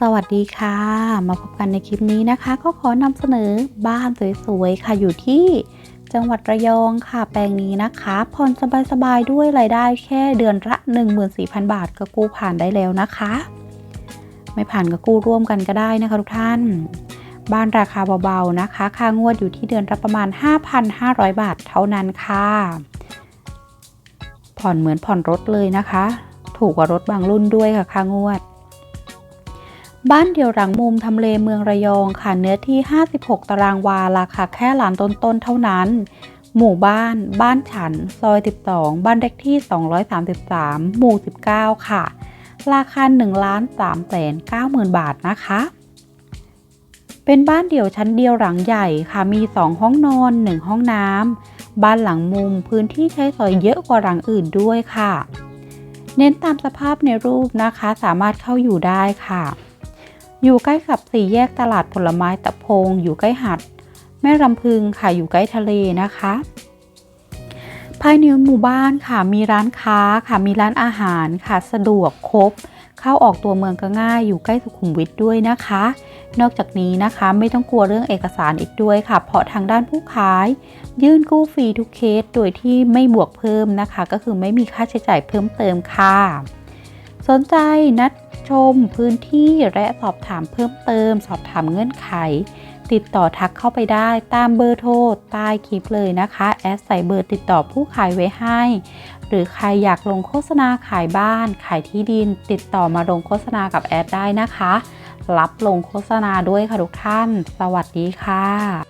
สวัสดีค่ะ มาพบกันในคลิปนี้นะคะ ก็ขอนำเสนอบ้านสวยๆค่ะอยู่ที่จังหวัดระยองค่ะ แปลงนี้นะคะผ่อนสบายๆด้วยรายได้แค่เดือนละ 14,000 บาทก็กู้ผ่านได้แล้วนะคะ ไม่ผ่านก็กู้ร่วมกันก็ได้นะคะทุกท่าน บ้านราคาเบาๆนะคะ ค่างวดอยู่ที่เดือนละประมาณ 5,500 บาทเท่านั้นค่ะ ผ่อนเหมือนผ่อนรถเลยนะคะ ถูกกว่ารถบางรุ่นด้วยค่ะค่างวด บ้านเดี่ยวหลังมุมทำเลเมืองระยองค่ะเนื้อที่ 56 ตารางวาราคาแค่ล้านต้นๆเท่านั้น หมู่บ้าน บ้านฉัน ซอย 12 บ้านเลขที่ 233 หมู่ 19 ค่ะ ราคา1ล้าน3แสน90,000 บาทนะคะ เป็นบ้านเดี่ยวชั้นเดียวหลังใหญ่ค่ะมี 2 ห้องนอน 1 ห้องน้ำบ้านหลังมุมพื้นที่ใช้สอยเยอะกว่าหลังอื่นด้วยค่ะ เน้นตามสภาพในรูปนะคะ สามารถเข้าอยู่ได้ค่ะ อยู่ใกล้กับสี่แยกตลาดผลไม้ตะพง อยู่ใกล้หัด แม่รำพึงค่ะอยู่ใกล้ทะเลนะคะ ภายในหมู่บ้านค่ะมีร้านค้าค่ะมีร้านอาหารค่ะสะดวกครบ เข้าออกตัวเมืองก็ง่าย อยู่ใกล้สุขุมวิทด้วยนะคะ นอกจากนี้นะคะไม่ต้องกลัวเรื่องเอกสารอีกด้วยค่ะ เพราะทางด้านผู้ขาย ยื่นกู้ฟรีทุกเคสโดยที่ไม่บวกเพิ่มนะคะ ก็คือไม่มีค่าใช้จ่ายเพิ่มเติมค่ะ สนใจนัดชมพื้นที่และสอบถามเพิ่มเติม สอบถามเงื่อนไข ติดต่อทักเข้าไปได้ตามเบอร์โทรใต้คลิปเลยนะคะ แอดใส่เบอร์ติดต่อผู้ขายไว้ให้ หรือใครอยากลงโฆษณาขายบ้าน ขายที่ดิน ติดต่อมาลงโฆษณากับแอดได้นะคะ รับลงโฆษณาด้วยค่ะทุกท่าน สวัสดีค่ะ